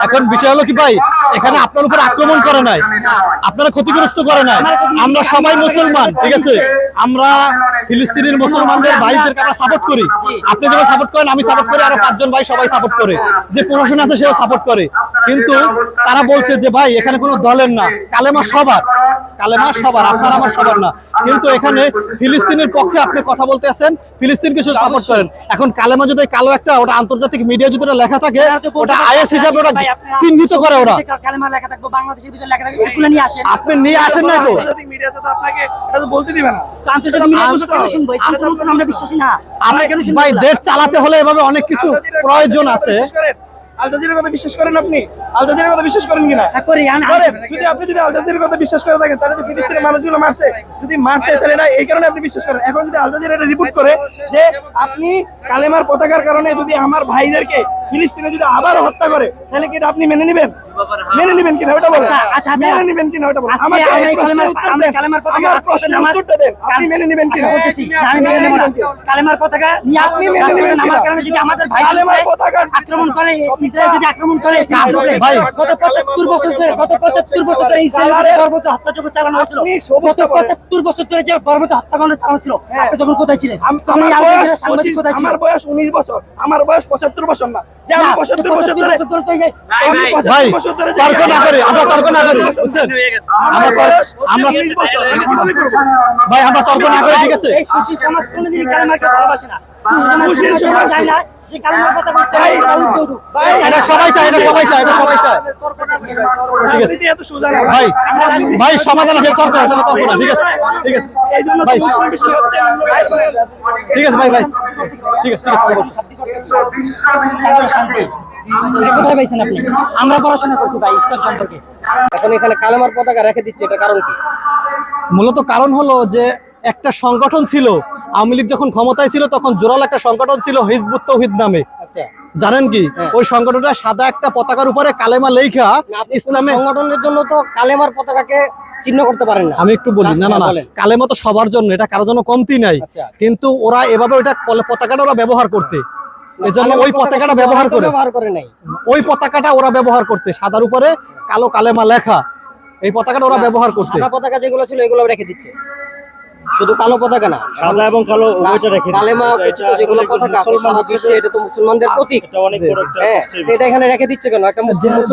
এখন বিষয় হলো কি ভাই? এখানে আপনার উপর আক্রমণ করে নাই। আপনারা ক্ষতিগ্রস্ত করে নাই। আমরা সবাই মুসলমান ঠিক আছে? আমরা ফিলিস্তিনের মুসলমানদের ভাইদেরকে আমরা সাপোর্ট করি। আপনি যেমন সাপোর্ট করেন আমি সাপোর্ট করি আরও পাঁচজন ভাই সবাই সাপোর্ট করে। যে প্রশাসন আছে সেও সাপোর্ট করে। কিন্তু তারা বলছে যে ভাই এখানে কোনো দলের না। কালেমা সবার। কালেমা সবার আপনার আমার সবার না। কিন্তু এখানে ফিলিস্তিনের পক্ষে আপনি কথা বলতে আছেন ফিলিস্তিন কিছু সাপোর্ট করেন। এখন কালেমা যদি কালো একটা ওটা আন্তর্জাতিক মিডিয়া যদি ওটা লেখা থাকে ওটা আইএস হিসাবে ওটা চিহ্নিত করে ওরা। কালেমা লেখা থাকব বাংলাদেশের ভিতরে লেখা থাকবে এগুলো নিয়ে আসেন। আপনি নিয়ে আসেন না তো। মিডিয়াতে তো আপনাকে এটা তো বলতে দিবে না। আন্তর্জাতিক মিডিয়া কেন শুনব? আমরা বিশ্বাসী না। আমরা কেন শুনব ভাই দেশ চালাতে হলে এভাবে অনেক কিছু প্রয়োজন আছে। আল জাজিরার কথা বিশ্বাস করেন আপনি? আল জাজিরার কথা বিশ্বাস করেন কিনা? হ্যাঁ, করি যদি আপনি যদি আল জাজিরার কথা বিশ্বাস করে থাকেন তাহলে যে ফিলিস্তিনের মানুষগুলো মারছে। যদি মারছে তাহলে এটা এই কারণে আপনি বিশ্বাস করেন। এখন যদি আল জাজিরা রিপোর্ট করে যে আপনি কালেমার পতাকার কারণে যদি আমার ভাইদেরকে ফিলিস্তিনে যদি আবার হত্যা করে তাহলে কি এটা আপনি মেনে নেবেন? মেনে নেবেন কিনা ওটা বলেন। আচ্ছা, আচ্ছা, মেনে নেবেন কিনা ওটা বলেন। আমাকে আমরা এই প্রশ্নের কালেমার- উত্তর আমরা দেন। কালেমার পতাকা আমার প্রশ্নের উত্তরটা দেন। আপনি মেনে নেবেন আচ্ছা, কিনা? আমি মেনে নেব। না। কালেমার পতাকা নিয়ে আপনি মেনে নেবেন আমার কারণে যদি আমাদের ভাই কালেমার পতাকা আক্রমণ করে ইসরায়েল যদি আক্রমণ করে ভাই, গত পঁচাত্তর বছর ধরে গত পঁচাত্তর বছর ধরে ইসরায়েল পর্বত হত্যাযজ্ঞ চালানো হয়েছিল। গত বলেন। পঁচাত্তর বছর ধরে যে পর্বত হত্যাকাণ্ড চালানো ছিল হ্যাঁ। আপনি তখন কোথায় ছিলেন? আম- আমার বয়স সাংবাদিক 25 কোথায় ছিল আমার বয়স উনিশ বছর। আমার বয়স পঁচাত্তর বছর না যে আমি না, পঁচাত্তর তো বছর ধরে বছর ধরে তো এই যে- আমি ভাই 75 বছর না। করি আমরা তর্ক না করি বুঝছেন? আমার আমরা বয়স আমরা আমরা 19 বছর আমি ভাই আমরা তর্ক না করে ঠিক আছে? সমাজ কোনোদিনই কালেমাকে ভালোবাসে না। সমাজ না সবাই চায় এটা সবাই চায় এটা সবাই চায়। ঠিক আছে। রাজনীতি এত সোজা না ভাই ভাই সমাধান আছে তর্ক আছে তর্ক না ঠিক আছে ঠিক আছে। ভাই। ঠিক আছে ভাই ভাই। ঠিক আছে ঠিক আছে শান্তি শান্তি কোথায় পাইছেন আপনি? আমরা পড়াশোনা করছি ভাই ইসলাম সম্পর্কে। এখন এখানে কালেমার পতাকা রেখে দিচ্ছে এটা কারণ কি? মূলত কারণ হলো যে একটা সংগঠন ছিল আওয়ামী লীগ যখন ক্ষমতায় ছিল তখন জোরাল একটা সংগঠন ছিল হিজবুত তৌহিদ নামে। আচ্ছা। জানেন কি? হ্যাঁ। ওই সংগঠনটা সাদা একটা পতাকার উপরে কালেমা লেখা আপনি ইসলামে সংগঠনের জন্য তো কালেমার পতাকাকে চিহ্ন করতে পারেন না। আমি একটু বলি না না না কালেমা তো সবার জন্য এটা কারোর জন্য কমতি নাই। আচ্ছা। কিন্তু ওরা এভাবে ওইটা পতাকাটা ওরা ব্যবহার করতে। এজন্য ওই পতাকাটা ব্যবহার করে নাই। ওই পতাকাটা ওরা ব্যবহার করতে। সাদার উপরে কালো কালেমা লেখা। এই পতাকাটা ওরা ব্যবহার করতে। পতাকা যেগুলো ছিল এগুলো রেখে দিচ্ছে। শুধু কালো পতাকা না। সাদা এবং কালো উভয়টা রেখে কালেমা যেগুলো পতাকা আছে সারা বিশ্বে এটা তো মুসলমানদের প্রতীক। এটা অনেক বড় একটা হ্যাঁ। এটা এখানে রেখে দিচ্ছে কেন? একটা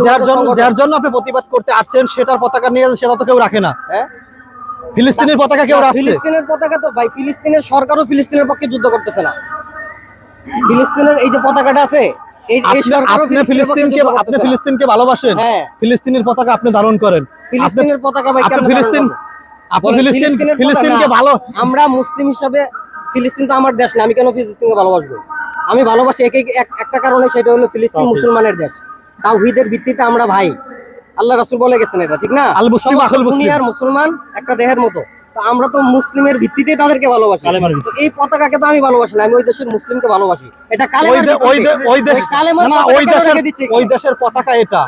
যার জন্য যার জন্য আপনি প্রতিবাদ করতে আসছেন সেটার পতাকা নিয়ে সেটা তো কেউ রাখে না। হ্যাঁ? ফিলিস্তিনের পতাকা কেউ রাখছে? ফিলিস্তিনের পতাকা তো ভাই ফিলিস্তিনের সরকারও ফিলিস্তিনের পক্ষে যুদ্ধ করতেছে না। ফিলিস্তিনের এই যে পতাকাটা আছে আপনি ফিলিস্তিনকে আপনি ফিলিস্তিনকে ভালোবাসেন। হ্যাঁ। ফিলিস্তিনের পতাকা আপনি ধারণ করেন। ফিলিস্তিনের পতাকা ভাই আপনি ফিলিস্তিন ফিলিস্তিন ফিলিস্তিনকে ভালো আমরা মুসলিম হিসাবে ফিলিস্তিন তো আমার দেশ না আমি কেন ফিলিস্তিনকে ভালোবাসবো? আমি ভালোবাসি এক এক- একটা কারণে সেটা হলো ফিলিস্তিন মুসলমানের দেশ। তাওহীদের ভিত্তিতে আমরা ভাই। আল্লাহ রাসূল বলে গেছেন এটা ঠিক না? আল মুসলিম সমস্ত মুসলিম। দুনিয়ার মুসলমান একটা দেহের মতো। তো আমরা তো মুসলিমের ভিত্তিতে তাদেরকে ভালোবাসি। তো এই পতাকাকে তো আমি ভালোবাসি না আমি ওই দেশের মুসলিমকে ভালোবাসি। এটা ওই কালেমার ওই দেশ দেশের পতাকা এটা।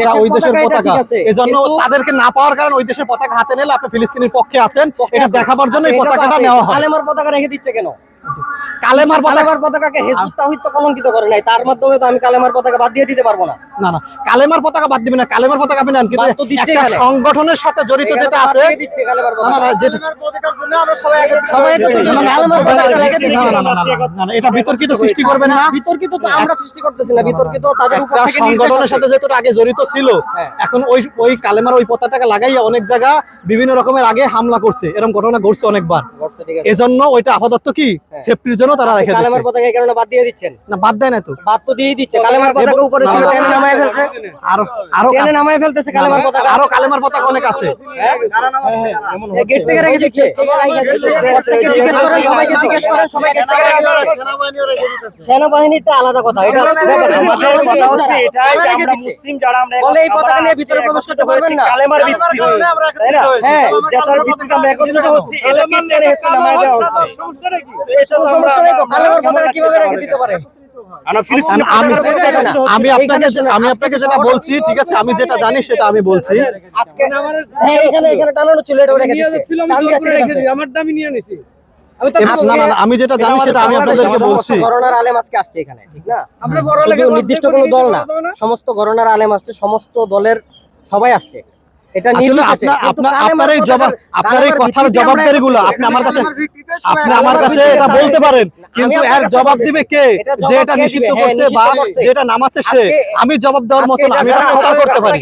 এটা ওই দেশের পতাকা এটা পতাকা। ঠিক আছে, এজন্য তাদেরকে না পাওয়ার কারণে ওই দেশের পতাকা হাতে নিলে আপনি ফিলিস্তিনের পক্ষে আছেন। এটা দেখাবার জন্য এই এটা তো পতাকাটা নেওয়া হয়। কালেমার পতাকা রেখে দিচ্ছে কেন? কালেমার পতাকাকে হেজবুত তাওহীদ তো কলঙ্কিত করে নাই। তার মাধ্যমে তো আমি কালেমার পতাকা বাদ দিয়ে দিতে পারব না। না না কালেমার পতাকা বাদ দিবেন না কালেমার পতাকা আপনি নেন কিন্তু দিচ্ছে একটা সংগঠনের সাথে জড়িত যেটা আছে দিয়ে দিচ্ছে দিচ্ছে এটা বিতর্কিত সৃষ্টি করবেন না বিতর্কিত তো আমরা সৃষ্টি করতেছি না বিতর্কিত তাদের উপর থেকে সংগঠনের সাথে যেহেতু আগে জড়িত ছিল হ্যাঁ। এখন ওই ওই কালেমার ওই পতাকাটা লাগাইয়া অনেক জায়গা বিভিন্ন রকমের আগে হামলা করছে এরকম ঘটনা ঘটছে অনেকবার। এজন্য ওইটা আপাতত কি হ্যাঁ। সেফটির জন্য তারা রেখে কালেমার পতাকা এই কারণে বাদ দিয়ে দিচ্ছেন না বাদ দেয় না তো বাদ তো দিয়েই দিচ্ছে কালেমার পতাকা উপরে ছিল টেনে নামায় ফেলছে। আরও আরও টেনে নামায় ফেলতেছে কালেমার পতাকা। আরও কালেমার পতাকা অনেক আছে। হ্যাঁ? এই গেট থেকে রেখে দিচ্ছে। প্রত্যেককে জিজ্ঞেস করেন সবাইকে জিজ্ঞেস করেন সবাই গেট থেকে রেখে দিচ্ছে সেনাবাহিনীটা আলাদা কথা এটা আমাদের কথা হচ্ছে এটাই যে আমরা মুসলিম যারা আমরা বলে এই পতাকা নিয়ে ভিতরে প্রবেশ করতে পারবেন না। কালেমার ভিত্তি হয়ে, তাই না? হ্যাঁ। যেটার ভিত্তিতে আমরা একত্রিত হচ্ছি, টেনে নামায় দেওয়া হচ্ছে। সমস্যা নেই তো কালেমার পতাকা কীভাবে রেখে দিতে পারে? আমি আপনাকে আমি আপনাকে যেটা বলছি ঠিক আছে আমি যেটা জানি সেটা আমি বলছি। আজকে এখানে এখানে টানানো ছিল এটা রেখে দিচ্ছে টান দিয়ে রেখে দিচ্ছে। আমারটা আমি নিয়ে নিছি যেটা জানি সেটা আমি আপনাদেরকে বলছি। ঘরনার আলেম আজকে আসছে এখানে ঠিক না? শুধু নির্দিষ্ট কোনো দল না। সমস্ত ঘরনার আলেম আসছে সমস্ত দলের সবাই আসছে। এটা আপনার এই জবাব আপনার এই কথার আপনি আমার কাছে আপনি আমার কাছে এটা বলতে পারেন। আমি কিন্তু এর জবাব দিবে কে? যে এটা নিষিদ্ধ হ্যাঁ, করছে বা যেটা নামাচ্ছে সে আমি জবাব দেওয়ার আজকে মতো না আমি এটা প্রচার করতে পারি।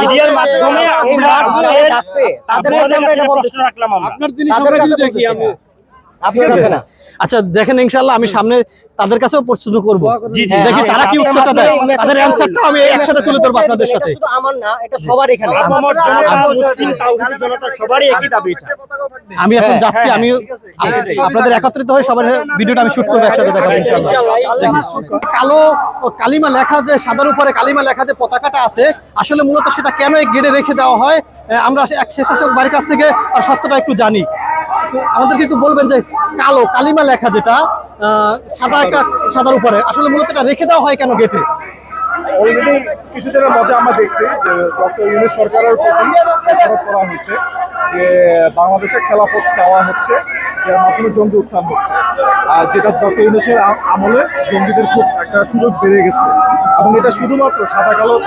মিডিয়ার মাধ্যমে আমরা মার্চ যারা আমাদের- ডাকছে, তাদের কাছে আমরা এটা প্রশ্ন রাখলাম আমরা। তাদের কাছে বলতেছি না। আপনার কাছে না? আচ্ছা দেখেন ইনশাআল্লাহ আমি সামনে তাদের কাছেও প্রস্তুত করব। জি, জি। দেখি তারা কি উত্তরটা দেয়। তাদের অ্যানসারটা আমি একসাথে তুলে ধরবো আপনাদের সাথে। শুধু আমার না এটা সবার এখানে। আপামর জনতা মুসলিম তাওহীদ জনতা সবারই একই দাবি এটা। আমি এখন হ্যাঁ, যাচ্ছি আমি আপনাদের একত্রিত হয়ে সবার ভিডিওটা আমি শুট করব একসাথে দেখাবো ইনশাআল্লাহ। কালো কালিমা লেখা যে সাদার উপরে কালিমা লেখা যে পতাকাটা আছে আসলে মূলত সেটা কেন এই গেড়ে রেখে দেওয়া হয়? আমরা এক স্বেচ্ছাসেবক বাড়ির কাছ থেকে তার সত্যটা একটু জানি। আমাদেরকে একটু বলবেন যে কালো, কালিমা লেখা যেটা সাদা একটা সাদার উপরে, আসলে মূলত এটা রেখে দেওয়া হয় কেন গেটে অলরেডি কিছুদিনের মধ্যে আমরা দেখছি যে ডক্টর ইউনুস সরকারের প্রতি প্রেসারত করা হয়েছে যে বাংলাদেশে খেলাফত চাওয়া হচ্ছে, যার মাধ্যমে জঙ্গি উত্থান হচ্ছে। আর যেটা ডক্টর ইউনুসের আ- আমলে জঙ্গিদের খুব একটা সুযোগ বেড়ে গেছে। এবং এটা শুধুমাত্র সাদা, কালো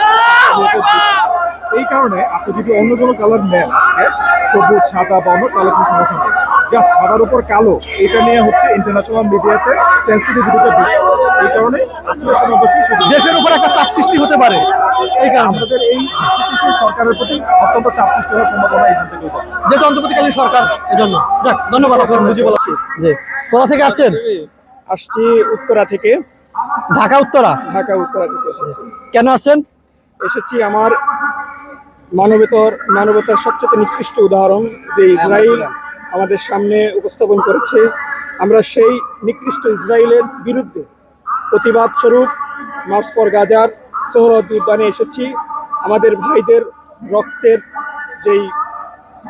এই কারণে আপনি যদি অন্য কোনো কালার নেন আজকে, সবুজ, সাদা বা অন্য তাহলে কোনো সমস্যা নেই। জাস্ট সাদার উপর কালো এটা নিয়ে হচ্ছে ইন্টারন্যাশনাল মিডিয়াতে সেন্সিটিভিটিটা বেশি। এই কারণে সমাবেশে দেশের উপর একটা চাপ সৃষ্টি হতে পারে। এই কারণে। আমাদের এই স্থিতিশীল সরকারের প্রতি অত্যন্ত চাপ সৃষ্টি হওয়ার সম্ভাবনা এখান থেকে যেহেতু অন্তর্বর্তীকালীন সরকার এজন্য। যাক ধন্যবাদ আপনার বুঝি বলাচ্ছি যে কোথা থেকে আসছেন? আসছি উত্তরা থেকে। ঢাকা উত্তরা? ঢাকা উত্তরা থেকে এসেছি। কেন আসছেন? এসেছি আমার মানবতার মানবতার সবচেয়ে নিকৃষ্ট উদাহরণ যে ইসরায়েল আমাদের সামনে উপস্থাপন করেছে। আমরা সেই নিকৃষ্ট ইসরায়েলের বিরুদ্ধে প্রতিবাদ স্বরূপ মার্চ ফর গাজার সোহরদ উদ্যানে এসেছি। আমাদের ভাইদের রক্তের যেই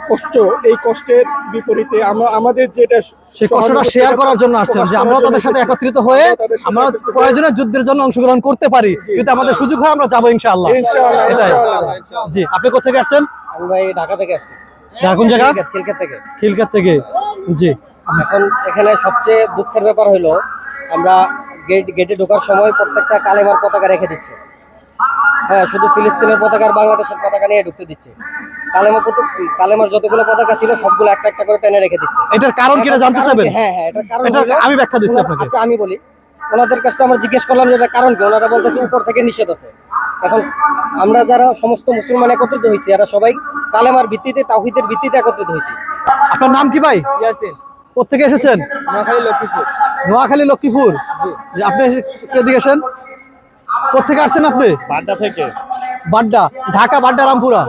কষ্ট এই কষ্টের বিপরীতে আমরা আমাদের যেটা সেই কষ্টটা শেয়ার করার জন্য আসছেন যে আমরাও তাদের সাথে একত্রিত হয়ে আমরা প্রয়োজনে যুদ্ধের জন্য অংশগ্রহণ করতে পারি। কিন্তু আমাদের সুযোগ হয় আমরা যাব ইনশাআল্লাহ। ইনশাআল্লাহ, ইনশাআল্লাহ। জি আপনি কোথেকে আসছেন? আমি ভাই ঢাকা থেকে আসছি। কোন জায়গা? খিলক্ষেত থেকে। খিলকাত থেকে? জি। এখন এখানে সবচেয়ে দুঃখের ব্যাপার হলো আমরা গেট গেটে ঢোকার সময় প্রত্যেকটা কালেমার পতাকা রেখে দিচ্ছে। হ্যাঁ শুধু ফিলিস্তিনের পতাকা আর বাংলাদেশের পতাকা নিয়ে ঢুকতে দিচ্ছে। কালেমা কালেমার যতগুলো পতাকা ছিল সবগুলো একটা একটা করে টেনে রেখে দিচ্ছে। এটার কারণ কিনা জানতে চাইবেন? হ্যাঁ হ্যাঁ এটার কারণ আমি ব্যাখ্যা দিচ্ছি আপনাকে। আচ্ছা আমি বলি। ওনাদের কাছে আমরা জিজ্ঞেস করলাম যে এটা কারণ কি? ওনারা বলতেছে উপর থেকে নিষেধ আছে। এখন আমরা যারা সমস্ত মুসলমান একত্রিত হয়েছি এরা সবাই কালেমার ভিত্তিতে তাহিদের ভিত্তিতে একত্রিত হয়েছি। আপনার নাম কি ভাই? কোথেকে এসেছেন? নোয়াখালী লক্ষ্মীপুর। নোয়াখালী জি। আপনি এসে- একটু এদিকে আসেন কোথেকে আসছেন আপনি? বাড্ডা থেকে। বাড্ডা ঢাকা বাড্ডা রামপুরা।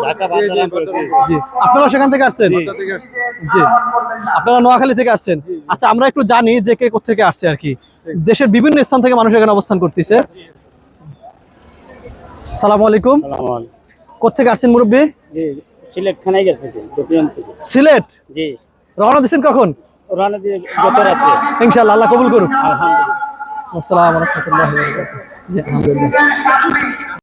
জি আপনারা সেখান থেকে আসছেন? জি। আপনারা নোয়াখালী থেকে আসছেন? আচ্ছা আমরা একটু জানি যে কে কোথেকে আসছে আর কি। দেশের বিভিন্ন স্থান থেকে মানুষ এখানে অবস্থান করতেছে। সালামু আলাইকুম। কোথেকে আসছেন মুরব্বী? সিলেট খানাইগার থেকে সিলেট? জি। রওনা দিচ্ছেন কখন? ওরানা দিয়ে গত রাত্রে ইনশাআল্লাহ আল্লাহ কবুল করুক। আলহামদুলিল্লাহ। আসসালামু আলাইকুম। জি আলহামদুলিল্লাহ।